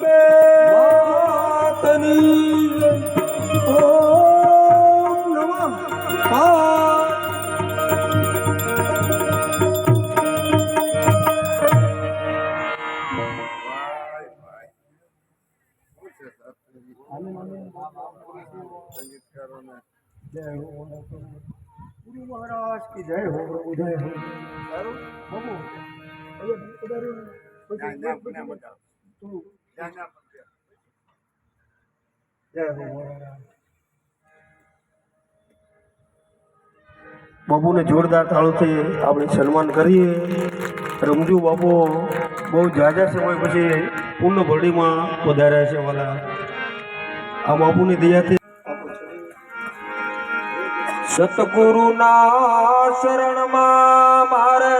જય. હો ગુરુ મહારાજ કી જય હો પ્રભુ જય હો બાબુ હવે પછી હો મહારાજ બાબુને જોરદાર તાળુથી આપણે સન્માન કરીએ. રમજુ બાબુ બહુ જાજા સમય પછી પૂર્ણ ભરડીમાં પધાર્યા છે વાલા. આ બાપુની દયાથી સતગુરુના શરણમાં મારે.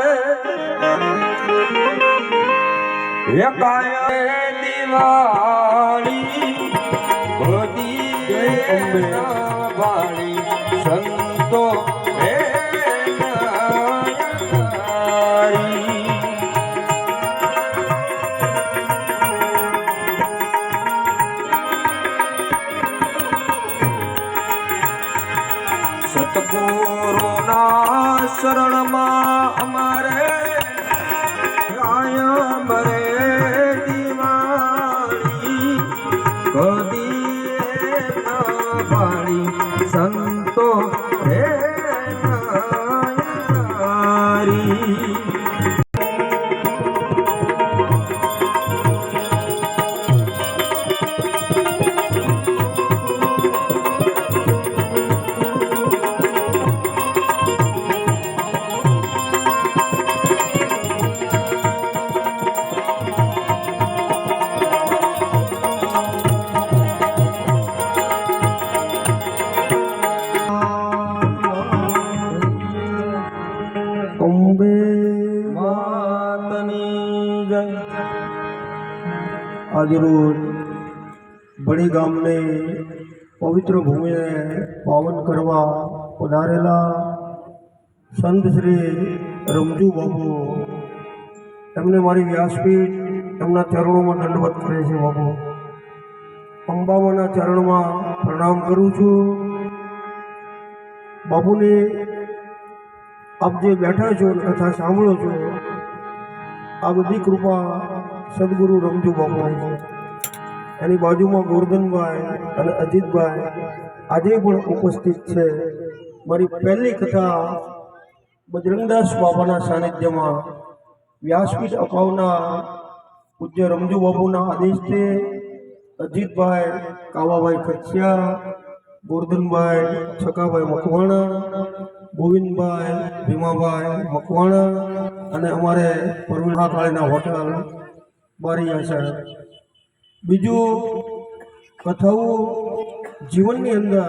એકાય દિવાળી બધી વાળી સંતો હે નાયકારી. સતગુરુના શરણમાં Oh. આજરોજ બડી ગામને પવિત્ર ભૂમિને પાવન કરવા પધારેલા સંત શ્રી રમજુ બાબુ એમને મારી વ્યાસપીઠ એમના ચરણોમાં દંડવત કરે છે બાબુ અંબામાના ચરણમાં પ્રણામ કરું છું. બાબુને આપ જે બેઠા છો કથા સાંભળો છો, આ બધી કૃપા સદગુરુ રમજુ બાપુની એની બાજુમાં ગોરધનભાઈ અને અજીતભાઈ આજે પણ ઉપસ્થિત છે. મારી પહેલી કથા બજરંગદાસ બાપાના સાનિધ્યમાં વ્યાસપીઠ અપાવના પૂજ્ય રમજુ બાપુના આદેશથી અજીતભાઈ, કાવાભાઈ કચ્છિયા ગોરધનભાઈ, છકાભાઈ મકવાણા, ગોવિંદભાઈ, ભીમાભાઈ મકવાણા અને અમારે પરવીણા કાળીના હોટલ બારીયા સાહેબ બીજું, કથાઓ જીવનની અંદર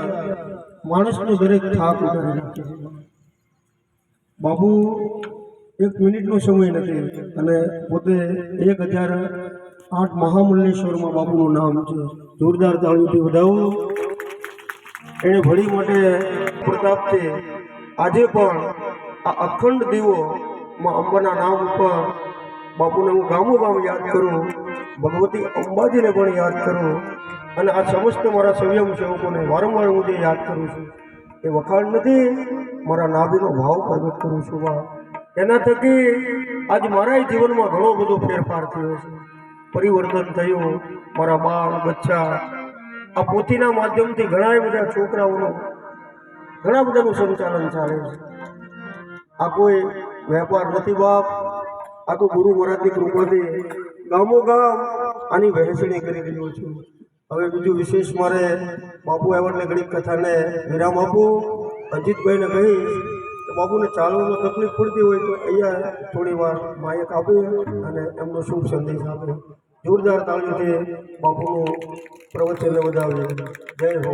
માણસનો દરેક થાક ઉતારી નાખે બાબુ એક મિનિટનો સમય નથી અને પોતે એક હજાર આઠ મહામલ્લેશ્વરમાં બાપુનું નામ છે. જોરદાર તાળુથી વધાવો. એણે ભળી માટે પ્રતાપથી આજે પણ આ અખંડ દીવો માં અંબાના નામ ઉપર બાપુને હું ગામો ગામ યાદ કરું, ભગવતી અંબાજીને પણ યાદ કરું અને આ સમસ્ત મારા સંયમ સેવકોને વારંવાર હું જે યાદ કરું છું એ વખાણ નથી, મારા નાભીનો ભાવ પ્રગટ કરું છું બા. એના થકી આજ મારા જીવનમાં ઘણો બધો ફેરફાર થયો છે. પરિવર્તન થયું, મારા બાળ, બચ્ચા, આ પોથીના માધ્યમથી ઘણા બધા છોકરાઓનું, ઘણા બધાનું સંચાલન ચાલે છે. આ કોઈ વેપાર નથી બાપ આ તો ગુરુ મહારાજની કૃપાથી ગામો ગામ આની વહેંચણી કરી રહ્યો છું. હવે બીજું વિશેષ મારે બાપુ આવ્યા ઘડી કથાને વિરામ આપું. અજીતભાઈને કહીશ કે બાપુને ચાલવામાં તકલીફ પડતી હોય તો અહીંયા થોડી વાર માયક આપી અને એમનો શુભ સંદેશ આપે. જોરદાર તાળીઓથી બાપુનું પ્રવચનને વધાવ્યું જય હો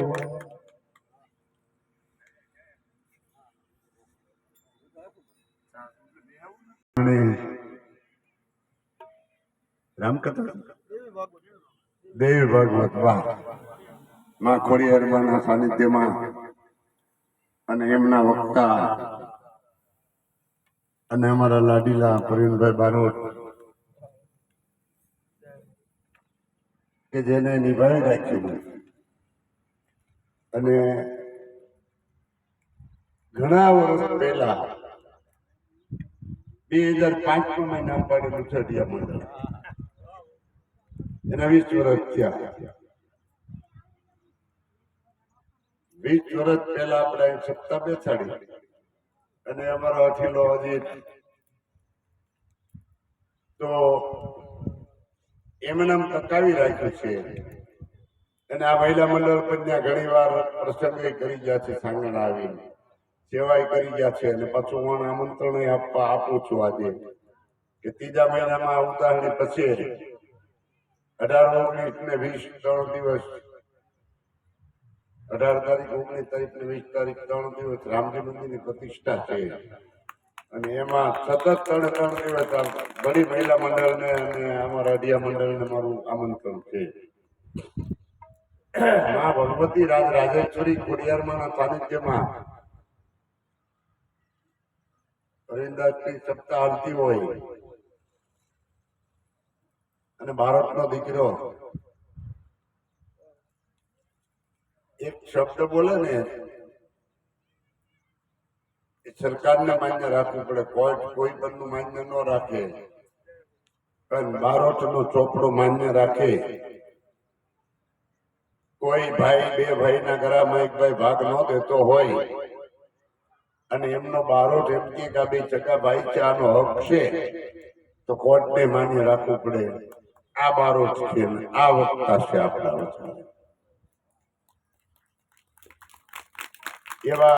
અને રામકથા? દેવી ભાગવત. વાહ. માં ખોડિયારમાંના સાનિધ્યમાં અને એમના વક્તા અને અમારા લાડીલા પ્રવીણભાઈ બારોટ કે જેને નિભાવી રાખ્યું અને ઘણા વર્ષ પહેલા બે હજાર પાંચમાં મેં નામ પાડેલું છે મંડળ. એના વીસ વર્ષ થયા વીસ વર્ષ પહેલા આપણે અહીં સત્તા બેસાડી. અને અમારો અઠીલો હજી તો એમને આમ ટકાવી રાખ્યું છે. અને આ મહિલા મંડળ ત્યાં ઘણી વાર પ્રસંગે કરી ગયા છે, સાંગણ આવીને. સેવાય કરી ગયા છે અને પાછું હું આમંત્રણ આપવા આપું છું આજે. કે ત્રીજા મહિનામાં ઉતારણી પછી અઢાર ઓગણીસ ને વીસ, ત્રણ દિવસ. અઢાર તારીખ, ઓગણીસ તારીખ ને વીસ તારીખ, ત્રણ દિવસ રામજી મંદિરની પ્રતિષ્ઠા છે. અને એમાં સતત ત્રણ ત્રણ દિવસ બધી મહિલા મંડળને અને અમારા અઢિયા મંડળને મારું આમંત્રણ છે. મા ભગવતી રાજ રાજેશ્વરી ખોડિયારમાંના સાનિધ્યમાં હરિદાસની સપ્તાહ હાલતી હોય. અને ભારતનો દીકરો. એક શબ્દ બોલે ને, એ સરકારને માન્ય રાખવું પડે. કોર્ટ કોઈ પણનું માન્ય ન રાખે. પણ બારોટનો ચોપડો માન્ય રાખે. કોઈ ભાઈ, બે ભાઈના ઘરમાં એક ભાઈ ભાગ ન દેતો હોય અને એમનો બારોટ એમ કે બે ચકા ભાઈ છે નો હક છે, તો કોર્ટને માન્ય રાખવું પડે. આ મારો છે આ વક્તા છે આપણા એવા